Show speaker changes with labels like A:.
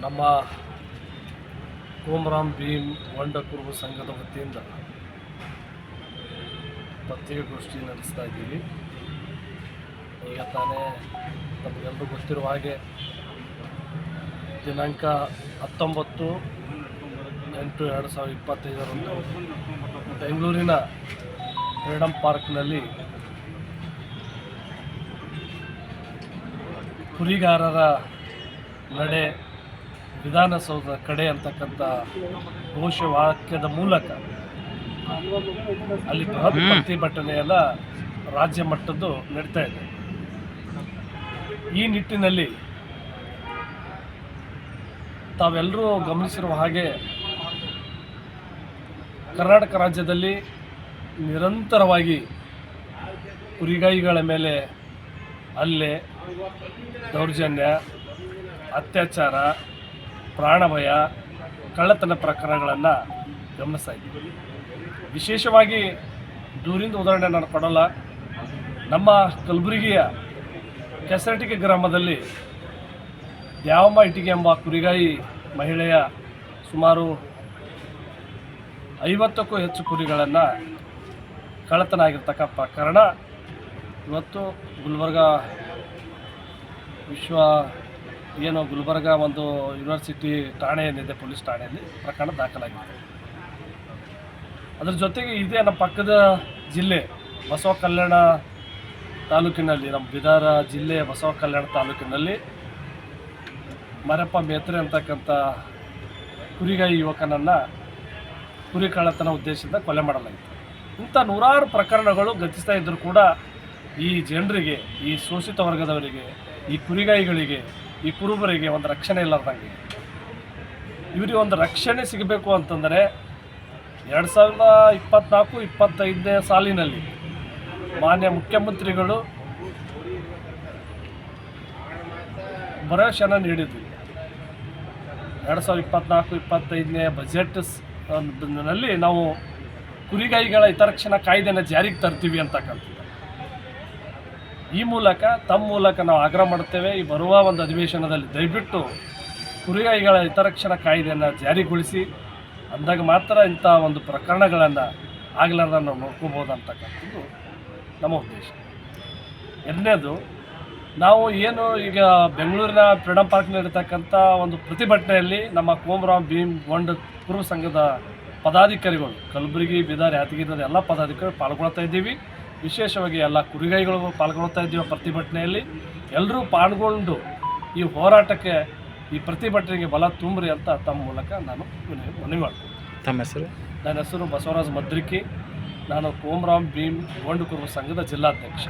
A: ನಮ್ಮ ಕೋಮರಾಮ್ ಭೀಮ್ ಹೊಂಡ ಕುರುಬ ಸಂಘದ ವತಿಯಿಂದ ಪತ್ರಿಕಾಗೋಷ್ಠಿ ನಡೆಸ್ತಾ ಇದ್ದೀವಿ. ಈಗ ತಾನೇ ನಮಗೆಲ್ಲರೂ ಗೊತ್ತಿರುವ ಹಾಗೆ ದಿನಾಂಕ ಹತ್ತೊಂಬತ್ತು ಎಂಟು ಎರಡು ಸಾವಿರದ ಇಪ್ಪತ್ತೈದರಂದು ಬೆಂಗಳೂರಿನ ಫ್ರೀಡಮ್ ಪಾರ್ಕ್ನಲ್ಲಿ ಕುರಿಗಾರರ ನಡೆ ವಿಧಾನಸೌಧ ಕಡೆ ಅಂತಕ್ಕಂಥ ಘೋಷವಾಕ್ಯದ ಮೂಲಕ ಅಲ್ಲಿ ಬೃಹತ್ ಪ್ರತಿಭಟನೆಯೆಲ್ಲ ರಾಜ್ಯ ಮಟ್ಟದ್ದು ನಡೀತಾ ಇದೆ. ಈ ನಿಟ್ಟಿನಲ್ಲಿ ತಾವೆಲ್ಲರೂ ಗಮನಿಸಿರುವ ಹಾಗೆ ಕರ್ನಾಟಕ ರಾಜ್ಯದಲ್ಲಿ ನಿರಂತರವಾಗಿ ಕುರಿಗಾಯಿಗಳ ಮೇಲೆ ಅಲ್ಲೇ ದೌರ್ಜನ್ಯ ಅತ್ಯಾಚಾರ, ಪ್ರಾಣಭಯ, ಕಳ್ಳತನ ಪ್ರಕರಣಗಳನ್ನು ಗಮನಿಸ್ತಾ ಇದ್ದೀವಿ. ವಿಶೇಷವಾಗಿ ದೂರಿಂದ ಉದಾಹರಣೆ ನಾನು ಕೊಡಲ್ಲ. ನಮ್ಮ ಕಲಬುರಗಿಯ ಕೆಸರಟಿಗೆ ಗ್ರಾಮದಲ್ಲಿ ದ್ಯಾವಮ್ಮ ಇಟ್ಟಿಗೆ ಎಂಬ ಕುರಿಗಾಯಿ ಮಹಿಳೆಯ ಸುಮಾರು ಐವತ್ತಕ್ಕೂ ಹೆಚ್ಚು ಕುರಿಗಳನ್ನು ಕಳ್ಳತನ ಆಗಿರ್ತಕ್ಕ ಪ್ರಕರಣ. ಇವತ್ತು ಗುಲ್ಬರ್ಗ ವಿಶ್ವ ಏನು ಗುಲ್ಬರ್ಗ ಒಂದು ಯೂನಿವರ್ಸಿಟಿ ಠಾಣೆ ಏನಿದೆ, ಪೊಲೀಸ್ ಠಾಣೆಯಲ್ಲಿ ಪ್ರಕರಣ ದಾಖಲಾಗಿದೆ. ಅದರ ಜೊತೆಗೆ ಇದೇ ನಮ್ಮ ಪಕ್ಕದ ಜಿಲ್ಲೆ ಬಸವ ಕಲ್ಯಾಣ ತಾಲೂಕಿನಲ್ಲಿ, ನಮ್ಮ ಬಿದಾರ ಜಿಲ್ಲೆ ಬಸವ ಕಲ್ಯಾಣ ತಾಲೂಕಿನಲ್ಲಿ ಮರಪ್ಪ ಮೇತ್ರೆ ಅಂತಕ್ಕಂಥ ಕುರಿಗಾಯಿ ಯುವಕನನ್ನು ಕುರಿ ಕಳ್ಳತನ ಉದ್ದೇಶದಿಂದ ಕೊಲೆ ಮಾಡಲಾಗಿತ್ತು. ಇಂಥ ನೂರಾರು ಪ್ರಕರಣಗಳು ಗತಿಸ್ತಾ ಇದ್ದರೂ ಕೂಡ ಈ ಜನರಿಗೆ, ಈ ಶೋಷಿತ ವರ್ಗದವರಿಗೆ ಈ ಕುರಿಗಾಯಿಗಳಿಗೆ, ಈ ಕುರುಬರಿಗೆ ಒಂದು ರಕ್ಷಣೆ ಇಲ್ಲದಂಗೆ. ಇವರಿಗೆ ಒಂದು ರಕ್ಷಣೆ ಸಿಗಬೇಕು ಅಂತಂದರೆ ಎರಡು ಸಾವಿರದ ಇಪ್ಪತ್ತ್ನಾಲ್ಕು, ಇಪ್ಪತ್ತೈದನೇ ಸಾಲಿನಲ್ಲಿ ಮಾನ್ಯ ಮುಖ್ಯಮಂತ್ರಿಗಳು ಭರವಸೆಯನ್ನು ನೀಡಿದ್ವಿ ಎರಡು ಸಾವಿರದ ಇಪ್ಪತ್ನಾಲ್ಕು ಇಪ್ಪತ್ತೈದನೇ ಬಜೆಟ್ ಸ್- ನಲ್ಲಿ ನಾವು ಕುರಿಗಾಯಿಗಳ ಹಿತರಕ್ಷಣಾ ಕಾಯ್ದೆನ ಜಾರಿಗೆ ತರ್ತೀವಿ ಅಂತಕ್ಕಂಥದ್ದು. ಈ ಮೂಲಕ ತಮ್ಮ ಮೂಲಕ ನಾವು ಆಗ್ರಹ ಮಾಡುತ್ತೇವೆ. ಈ ಬರುವ ಒಂದು ಅಧಿವೇಶನದಲ್ಲಿ ದಯವಿಟ್ಟು ಕುರಿಗಾಯಿಗಳ ಹಿತರಕ್ಷಣಾ ಕಾಯ್ದೆಯನ್ನು ಜಾರಿಗೊಳಿಸಿ, ಅಂದಾಗ ಮಾತ್ರ ಇಂಥ ಒಂದು ಪ್ರಕರಣಗಳನ್ನು ಆಗಲಾರ್ದ ನಾವು ನೋಡ್ಕೋಬೋದು ಅಂತಕ್ಕಂಥದ್ದು ನಮ್ಮ ಉದ್ದೇಶ. ಎರಡನೇದು, ನಾವು ಏನು ಈಗ ಬೆಂಗಳೂರಿನ ಫ್ರೀಡಮ್ ಪಾರ್ಕ್ನಲ್ಲಿ ಇರತಕ್ಕಂಥ ಒಂದು ಪ್ರತಿಭಟನೆಯಲ್ಲಿ ನಮ್ಮ ಕೋಮರಾಮ್ ಭೀಮ್ ಗೊಂಡ ಪೂರ್ವ ಸಂಘದ ಪದಾಧಿಕಾರಿಗಳು, ಕಲಬುರಗಿ, ಬೀದರ್ ಯಾದಗಿರಿ ಎಲ್ಲ ಪದಾಧಿಕಾರಿಗಳು ಪಾಲ್ಗೊಳ್ತಾ ಇದ್ದೀವಿ. ವಿಶೇಷವಾಗಿ ಎಲ್ಲ ಕುರಿಗೈಗಳು ಪಾಲ್ಗೊಳ್ತಾ ಇದ್ದೀವಿ ಪ್ರತಿಭಟನೆಯಲ್ಲಿ. ಎಲ್ಲರೂ ಪಾಲ್ಗೊಂಡು ಈ ಹೋರಾಟಕ್ಕೆ ಈ ಪ್ರತಿಭಟನೆಗೆ ಬಲ ತುಂಬ್ರಿ ಅಂತ ತಮ್ಮ ಮೂಲಕ ನಾನು ಮನವಿ ಮಾಡ್ತೀನಿ
B: ತಮ್ಮ ಹೆಸರು?
A: ನನ್ನ ಹೆಸರು ಬಸವರಾಜ್ ಮದ್ರಿಕಿ ನಾನು ಕೋಮರಾಮ್ ಭೀಮ್ ಗೋಂಡುಕುರು ಸಂಘದ ಜಿಲ್ಲಾಧ್ಯಕ್ಷ.